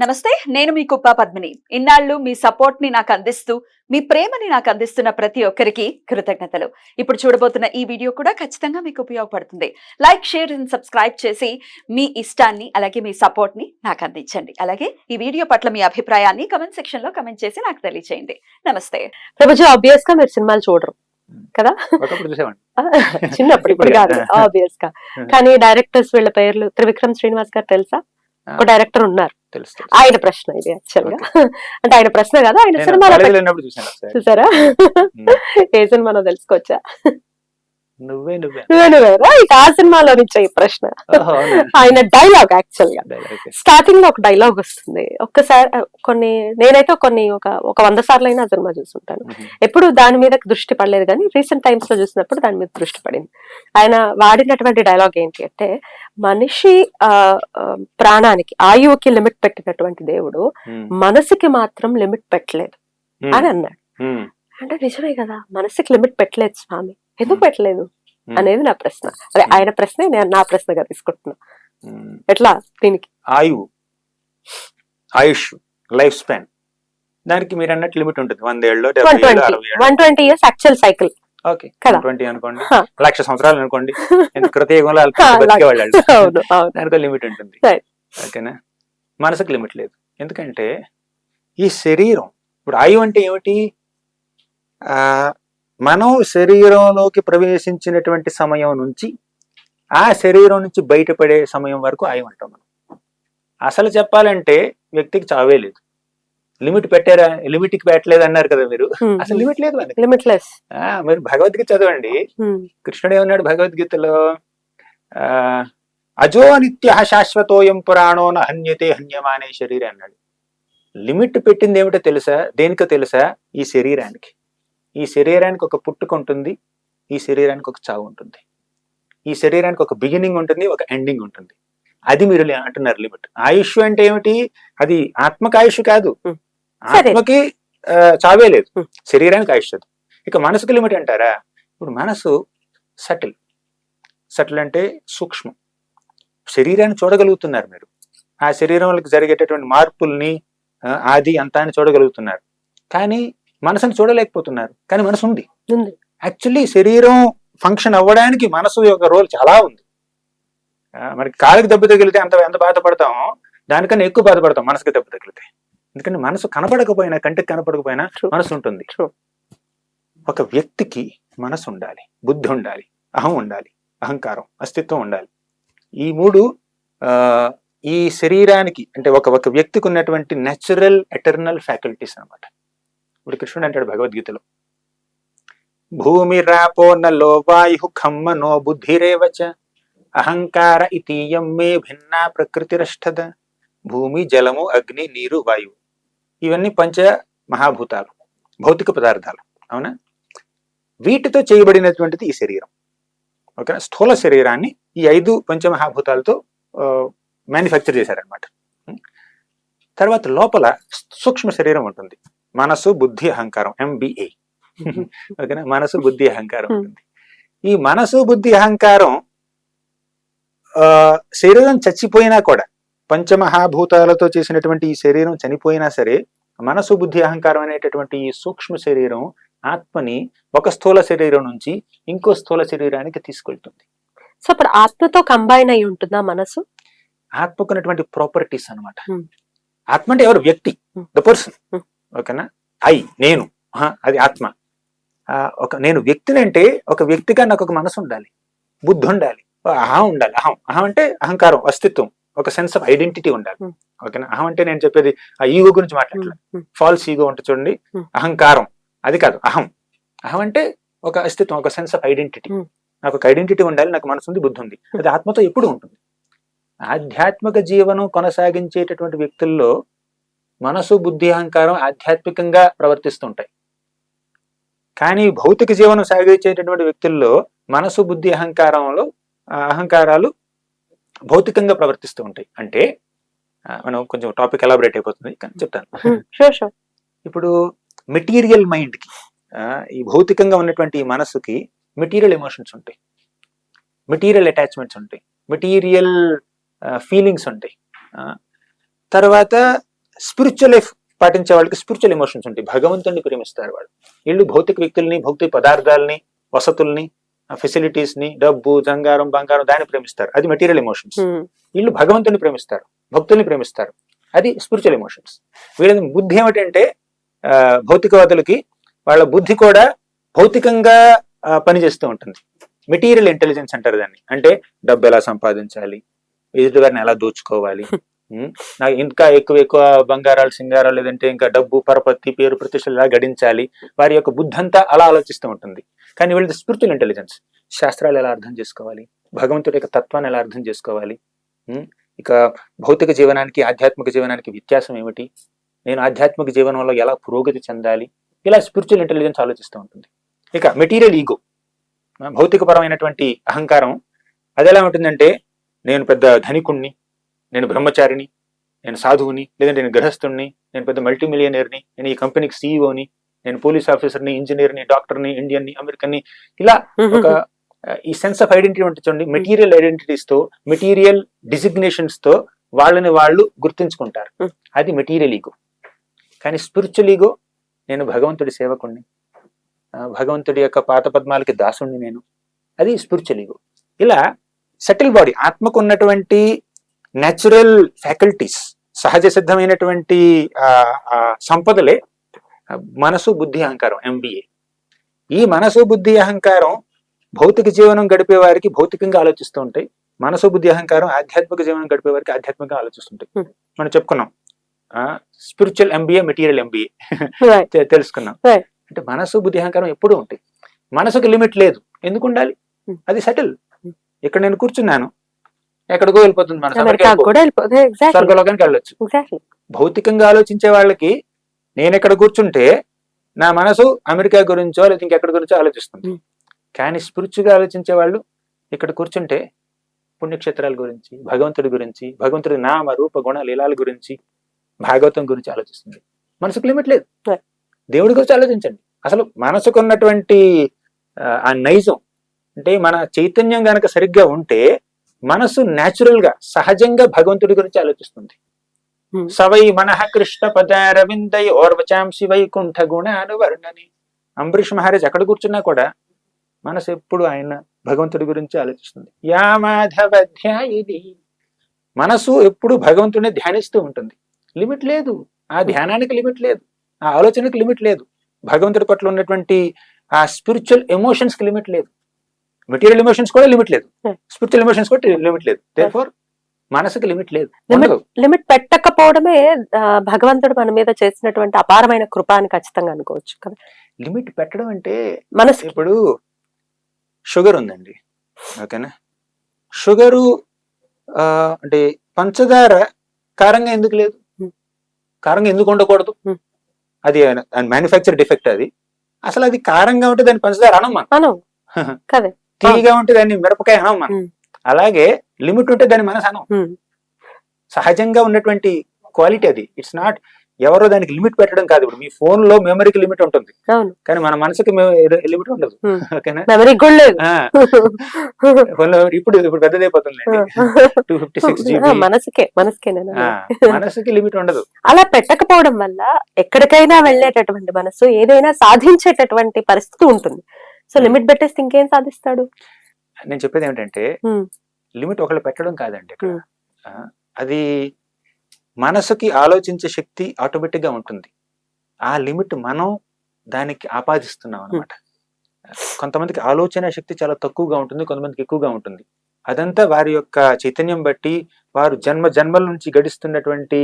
నమస్తే నేను మీ కుప్ప పద్మిని. ఇన్నాళ్ళు మీ సపోర్ట్ని నాకు అందిస్తూ మీ ప్రేమని నాకు అందిస్తున్న ప్రతి ఒక్కరికి కృతజ్ఞతలు. ఇప్పుడు చూడబోతున్న ఈ వీడియో కూడా ఖచ్చితంగా మీకు ఉపయోగపడుతుంది. లైక్ షేర్ అండ్ సబ్స్క్రైబ్ చేసి మీ ఇష్టాన్ని అలాగే మీ సపోర్ట్ని నాకు అందించండి. అలాగే ఈ వీడియో పట్ల మీ అభిప్రాయాన్ని కమెంట్ సెక్షన్లో కమెంట్ చేసి నాకు తెలియజేయండి నమస్తే. ప్రభుజీ ఆబ్వియస్గా మీరు సినిమాలు చూడరు. కదా? చిన్నప్పుడు ఇప్పుడు కాదు. ఆబ్వియస్గా కానీ డైరెక్టర్స్ వీళ్ళ పేర్లు త్రివిక్రమ్ శ్రీనివాస్ గారు తెలుసా? ఒక డైరెక్టర్ ఉన్నారు. తెలుసు తెలుసు. ఆయన ప్రశ్న ఇది యాక్చువల్గా. అంటే ఆయన ప్రశ్న కదా? ఆయన ఒకసారి చూసారా? ఏ సినిమాలో తెలుసుకోవచ్చా? నువ్వే నువ్వే నువ్వే ఇక ఆ సినిమాలో నుంచి ఈ ప్రశ్న? ఆయన డైలాగ్ యాక్చువల్గా. స్టార్టింగ్లో ఒక డైలాగ్ వస్తుంది ఒక్కసారి కొన్ని నేనైతే కొన్ని ఒక ఒక వంద సార్లు అయినా ఆ సినిమా చూస్తుంటాను. ఎప్పుడు దాని మీద దృష్టి పడలేదు కానీ రీసెంట్ టైమ్స్లో చూసినప్పుడు దాని మీద దృష్టి పడింది ఆయన వాడినటువంటి డైలాగ్ ఏంటి అంటే మనిషి ఆ ప్రాణానికి ఆయువుకి లిమిట్ పెట్టినటువంటి దేవుడు. మనసుకి మాత్రం లిమిట్ పెట్టలేదు. అని అన్నాడు. అంటే నిజమే కదా మనసుకి లిమిట్ పెట్టలేదు స్వామి ఎందుకు మ్మ్. పెట్టలేదు? మ్మ్. అనేది నా ప్రశ్న. అదే ఆయన ప్రశ్నే నేను నా ప్రశ్నగా తీసుకుంటున్నా. ఎట్లా? దీనికి. ఆయువు. ఆయుష్. Life span. దానికి మీరు అన్నట్టు లిమిట్ ఉంటుంది. వందేళ్ళు వన్ డెబ్బై ఏళ్ళు ట్వంటీ. అరవై ఏళ్ళు. One twenty years actual cycle. Okay. Twenty అనుకోండి. లక్ష సంవత్సరాలు అనుకోండి. కృతయుగంలో బతికేవాళ్ళు దానికి లిమిట్ ఉంటుంది. ఓకేనా? మనసుకు లిమిట్ లేదు. ఎందుకంటే ఈ శరీరం ఇప్పుడు ఆయువు అంటే ఏమిటి? ఆ మనం శరీరంలోకి ప్రవేశించినటువంటి సమయం నుంచి ఆ శరీరం నుంచి బయటపడే సమయం వరకు ఆయువు అంటాం మనం. అసలు చెప్పాలంటే వ్యక్తికి చావే లేదు. లిమిట్ పెట్టారా? లిమిట్కి పెట్టలేదు అన్నారు కదా మీరు. అసలు లిమిట్ లేదు లిమిట్లెస్ మీరు భగవద్గీత చదవండి. కృష్ణుడు ఏమన్నాడు భగవద్గీతలో. ఆ అజో నిత్య శాశ్వతోయం పురాణో హన్యతే హన్యమానే శరీరం అన్నాడు. లిమిట్ పెట్టింది ఏమిటో తెలుసా? దేనికో తెలుసా? ఈ శరీరానికి. ఈ శరీరానికి ఒక పుట్టుక ఉంటుంది ఈ శరీరానికి ఒక చావు ఉంటుంది. ఈ శరీరానికి ఒక బిగినింగ్ ఉంటుంది ఒక ఎండింగ్ ఉంటుంది. అది మీరు అంటున్నారు లిమిట్ ఆయుష్ అంటే ఏమిటి? అది ఆత్మకి ఆయుష్ కాదు. ఆత్మకి చావే లేదు. శరీరానికి ఆయుష్ అది. ఇక మనసుకు లిమిట్ అంటారా? ఇప్పుడు మనసు సటిల్ సటిల్ అంటే సూక్ష్మం. శరీరాన్ని చూడగలుగుతున్నారు మీరు. ఆ శరీరంలోకి జరిగేటటువంటి మార్పుల్ని ఆది అంతాన్ని చూడగలుగుతున్నారు. కానీ మనసుని చూడలేకపోతున్నారు. కానీ మనసు ఉంది. యాక్చువల్లీ శరీరం ఫంక్షన్ అవ్వడానికి మనసు యొక్క రోల్ చాలా ఉంది. మనకి కాలికి దెబ్బ తగిలితే అంత ఎంత బాధపడతామో దానికన్నా ఎక్కువ బాధపడతాం మనసుకి దెబ్బ తగిలితే. ఎందుకంటే మనసు కనపడకపోయినా కంటికి కనపడకపోయినా. మనసు ఉంటుంది. ఒక వ్యక్తికి మనసు ఉండాలి బుద్ధి ఉండాలి అహం ఉండాలి అహంకారం అస్తిత్వం ఉండాలి. ఈ మూడు ఆ, ఈ శరీరానికి అంటే ఒక ఒక వ్యక్తికి ఉన్నటువంటి నేచురల్ ఎటర్నల్ ఫ్యాకల్టీస్ అన్నమాట. ఇప్పుడు కృష్ణుడు అంటాడు భగవద్గీతలో భూమి రాపో నలో వాయు ఖమ్మ నో అహంకార ఇతీయం మే భిన్న ప్రకృతిరష్టద భూమి జలము అగ్ని నీరు వాయువు. ఇవన్నీ పంచ మహాభూతాలు భౌతిక పదార్థాలు అవునా? వీటితో చేయబడినటువంటిది ఈ శరీరం ఓకేనా? స్థూల శరీరాన్ని ఈ ఐదు పంచమహాభూతాలతో మ్యానుఫ్యాక్చర్ చేశారనమాట తర్వాత లోపల సూక్ష్మ శరీరం ఉంటుంది. మనసు బుద్ధి అహంకారం ఎంబీఏ ఓకేనా? మనసు బుద్ధి అహంకారం Hmm. ఉంటుంది. ఈ మనసు బుద్ధి అహంకారం ఆ, శరీరం చచ్చిపోయినా కూడా పంచమహాభూతాలతో చేసినటువంటి ఈ శరీరం చనిపోయినా సరే మనసు బుద్ధి అహంకారం అనేటటువంటి ఈ సూక్ష్మ శరీరం ఆత్మని ఒక స్థూల శరీరం నుంచి ఇంకో స్థూల శరీరానికి తీసుకెళ్తుంది. సో ఇప్పుడు ఆత్మతో కంబైన్ అయి ఉంటుందా మనసు? ఆత్మకున్నటువంటి ప్రాపర్టీస్ అన్నమాట. Hmm. ఆత్మ అంటే ఎవరు? వ్యక్తి. The person Hmm. ఓకేనా? ఐ నేను. అది ఆత్మ. ఆ, ఒక నేను వ్యక్తిని అంటే ఒక వ్యక్తిగా నాకు ఒక మనసు ఉండాలి. బుద్ధి ఉండాలి. అహం ఉండాలి. అహం. అహం అంటే అహంకారం అస్తిత్వం ఒక సెన్స్ ఆఫ్ ఐడెంటిటీ ఉండాలి. ఓకేనా? అహం అంటే నేను చెప్పేది ఆ ఈగో గురించి మాట్లాడలేదు. ఫాల్స్ ఈగో ఉంటుంది చూడండి. అహంకారం. అది కాదు అహం. అహం అంటే ఒక అస్తిత్వం ఒక సెన్స్ ఆఫ్ ఐడెంటిటీ. నాకు ఒక ఐడెంటిటీ ఉండాలి నాకు మనసు ఉంది బుద్ధి ఉంది. అది ఆత్మతో ఎప్పుడు ఉంటుంది. ఆధ్యాత్మిక జీవనం కొనసాగించేటటువంటి వ్యక్తుల్లో మనసు బుద్ధి అహంకారం ఆధ్యాత్మికంగా ప్రవర్తిస్తుంటాయి. కానీ భౌతిక జీవనం సాగించేటటువంటి వ్యక్తుల్లో మనసు బుద్ధి అహంకారంలో అహంకారాలు భౌతికంగా ప్రవర్తిస్తూ ఉంటాయి. అంటే మనం కొంచెం టాపిక్ ఎలాబరేట్ అయిపోతుంది కానీ చెప్తాను. షూర్ ఇప్పుడు మెటీరియల్ మైండ్కి ఈ భౌతికంగా ఉన్నటువంటి మనసుకి మెటీరియల్ ఎమోషన్స్ ఉంటాయి. మెటీరియల్ అటాచ్మెంట్స్ ఉంటాయి. మెటీరియల్ ఫీలింగ్స్ ఉంటాయి. తర్వాత స్పిరిచువల్ లైఫ్ పాటించే వాళ్ళకి స్పిరిచువల్ ఎమోషన్స్ ఉంటాయి. భగవంతుడిని ప్రేమిస్తారు వాళ్ళు. వీళ్ళు భౌతిక వ్యక్తుల్ని భౌతిక పదార్థాలని వసతుల్ని ఫెసిలిటీస్ని డబ్బు బంగారం బంగారం దాన్ని ప్రేమిస్తారు. అది మెటీరియల్ ఎమోషన్స్ వీళ్ళు భగవంతుని ప్రేమిస్తారు. భక్తుల్ని ప్రేమిస్తారు. అది స్పిరిచువల్ ఎమోషన్స్ వీళ్ళ బుద్ధి ఏమిటంటే భౌతికవాదులకి వాళ్ళ బుద్ధి కూడా భౌతికంగా పనిచేస్తూ ఉంటుంది. మెటీరియల్ ఇంటెలిజెన్స్ అంటారు దాన్ని. అంటే డబ్బు ఎలా సంపాదించాలి? ఎదుటి వారిని ఎలా దోచుకోవాలి? నాకు ఇంకా ఎక్కువ ఎక్కువ బంగారాలు సింగారాలు లేదంటే ఇంకా డబ్బు పరపతి పేరు ప్రతిష్టలు ఎలా గడించాలి? వారి యొక్క బుద్ధి అంతా అలా ఆలోచిస్తూ ఉంటుంది. కానీ వీళ్ళది స్పిరిచువల్ ఇంటెలిజెన్స్ శాస్త్రాలు ఎలా అర్థం చేసుకోవాలి? భగవంతుడి యొక్క తత్వాన్ని ఎలా అర్థం చేసుకోవాలి? ఇక భౌతిక జీవనానికి ఆధ్యాత్మిక జీవనానికి వ్యత్యాసం ఏమిటి? నేను ఆధ్యాత్మిక జీవనంలో ఎలా పురోగతి చెందాలి? ఇలా స్పిరిచువల్ ఇంటెలిజెన్స్ ఆలోచిస్తూ ఉంటుంది. ఇక మెటీరియల్ ఈగో భౌతికపరమైనటువంటి అహంకారం అది ఎలా ఉంటుందంటే నేను పెద్ద ధనికుణ్ణి నేను బ్రహ్మచారిని నేను సాధువుని లేదంటే నేను గృహస్థుణ్ణి నేను పెద్ద మల్టీ మిలియనర్ని నేను ఈ కంపెనీకి సీఈఓని నేను పోలీస్ ఆఫీసర్ని ఇంజనీర్ని డాక్టర్ని ఇండియన్ని అమెరికన్ని ఇలా ఒక ఈ సెన్స్ ఆఫ్ ఐడెంటిటీ ఉంటుంది చూడండి. మెటీరియల్ ఐడెంటిటీస్తో మెటీరియల్ డిసిగ్నేషన్స్తో వాళ్ళని వాళ్ళు గుర్తించుకుంటారు. అది మెటీరియల్ ఈగో కానీ స్పిరిచువల్ ఈగో నేను భగవంతుడి సేవకుణ్ణి భగవంతుడి యొక్క పాత పద్మాలకి దాసుణ్ణి నేను. అది స్పిరిచువల్ ఈగో ఇలా సెటిల్ బాడీ ఆత్మకు ఉన్నటువంటి న్యాచురల్ ఫ్యాకల్టీస్ సహజ సిద్ధమైనటువంటి సంపదలే మనసు బుద్ధి అహంకారం ఎంబీఏ ఈ మనసు బుద్ధి అహంకారం భౌతిక జీవనం గడిపే వారికి భౌతికంగా ఆలోచిస్తూ ఉంటాయి. మనసు బుద్ధి అహంకారం ఆధ్యాత్మిక జీవనం గడిపే వారికి ఆధ్యాత్మికంగా ఆలోచిస్తుంటాయి Hmm. మనం చెప్పుకున్నాం. Spiritual MBA material MBA. తెలుసుకున్నాం. అంటే మనసు బుద్ధి అహంకారం ఎప్పుడూ ఉంటాయి. మనసుకు లిమిట్ లేదు. ఎందుకు ఉండాలి? Hmm. అది సెటిల్. Hmm. ఇక్కడ నేను కూర్చున్నాను. ఎక్కడికో వెళ్ళిపోతుంది ఎగ్జాక్ట్లీ స్వర్గలోకానికి వెళ్ళొచ్చు. భౌతికంగా ఆలోచించే వాళ్ళకి నేను ఎక్కడ కూర్చుంటే నా మనసు అమెరికా గురించో లేదా ఇంకెక్కడ గురించో ఆలోచిస్తుంది. Hmm. కానీ స్పిరిచువల్గా ఆలోచించే వాళ్ళు ఇక్కడ కూర్చుంటే పుణ్యక్షేత్రాల గురించి భగవంతుడి గురించి భగవంతుడి నామ రూప గుణ లీలాల గురించి భాగవతం గురించి ఆలోచిస్తుంది. మనసుకు లిమిట్ లేదు. Right. దేవుడి గురించి ఆలోచించండి. అసలు మనసుకున్నటువంటి ఆ నైజం అంటే మన చైతన్యం గనక సరిగ్గా ఉంటే మనసు న్యాచురల్గా సహజంగా భగవంతుడి గురించి ఆలోచిస్తుంది. Hmm. సవై మనః కృష్ణ పదారవిందై ఓర్వచాంసి వైకుంఠ గుణానువర్ణని అంబరీష్ మహారాజ్ ఎక్కడ కూర్చున్నా కూడా మనసు ఎప్పుడు ఆయన భగవంతుడి గురించి ఆలోచిస్తుంది. యా మాధవ ధ్యాయిని మనసు ఎప్పుడు భగవంతుడిని ధ్యానిస్తూ ఉంటుంది. లిమిట్ లేదు. ఆ ధ్యానానికి లిమిట్ లేదు. ఆ ఆలోచనకి లిమిట్ లేదు. భగవంతుడి పట్ల ఉన్నటువంటి ఆ స్పిరిచువల్ ఎమోషన్స్కి లిమిట్ లేదు. మెటీరియల్ ఎమోషన్స్ కూడా లిమిట్ లేదు. Hmm. స్పిరిచువల్ ఎమోషన్స్ కూడా లిమిట్ లేదు. దేర్ఫోర్ మనసుకి లిమిట్ లేదు. లిమిట్ పెట్టకపోవడమే భగవంతుడు మన మీద చేసినటువంటి అపారమైన కృప అని ఖచ్చితంగా అనుకోవచ్చు కదా. లిమిట్ పెట్టడం అంటే మనసు ఇప్పుడు షుగర్ ఉందండి. ఓకేనా? షుగరు అంటే పంచదార కారంగా ఎందుకు లేదు? Hmm. కారంగా ఎందుకు ఉండకూడదు? Hmm. అది మ్యానుఫ్యాక్చర్ డిఫెక్ట్ అది. అసలు అది కారంగా ఉంటే దాన్ని పంచదార అనం మనం మనం కదే. తీయగా ఉంటే దాన్ని మిరపకాయ అనం మనం. అలాగే లిమిట్ ఉంటే దాన్ని మనసు అనం సహజంగా ఉన్నటువంటి క్వాలిటీ అది. ఇట్స్ నాట్ ఎవరో దానికి లిమిట్ పెట్టడం కాదు ఇప్పుడు. మీ ఫోన్లో మెమరీకి లిమిట్ ఉంటుంది. కానీ మన మనసుకి లిమిట్ ఉండదు. ఓకేనా? ఫోన్లో ఇప్పుడు ఇప్పుడు పెద్దదైపోతుంది టూ ఫిఫ్టీ సిక్స్ మనసుకే. మనసుకి లిమిట్ ఉండదు. అలా పెట్టకపోవడం వల్ల ఎక్కడికైనా వెళ్ళేటటువంటి మనసు ఏదైనా సాధించేటటువంటి పరిస్థితి ఉంటుంది. సో. లిమిట్ పెట్టేస్తే ఇంకేం సాధిస్తాడు? నేను చెప్పేది ఏమిటంటే. లిమిట్ ఒకళ్ళు పెట్టడం కాదండి ఇక్కడ. అది మనసుకి ఆలోచించే శక్తి ఆటోమేటిక్గా ఉంటుంది. ఆ లిమిట్ మనం దానికి ఆపాదిస్తున్నాం అనమాట కొంతమందికి ఆలోచన శక్తి చాలా తక్కువగా ఉంటుంది కొంతమందికి ఎక్కువగా ఉంటుంది. అదంతా వారి యొక్క చైతన్యం బట్టి వారు జన్మ జన్మల నుంచి గడిస్తున్నటువంటి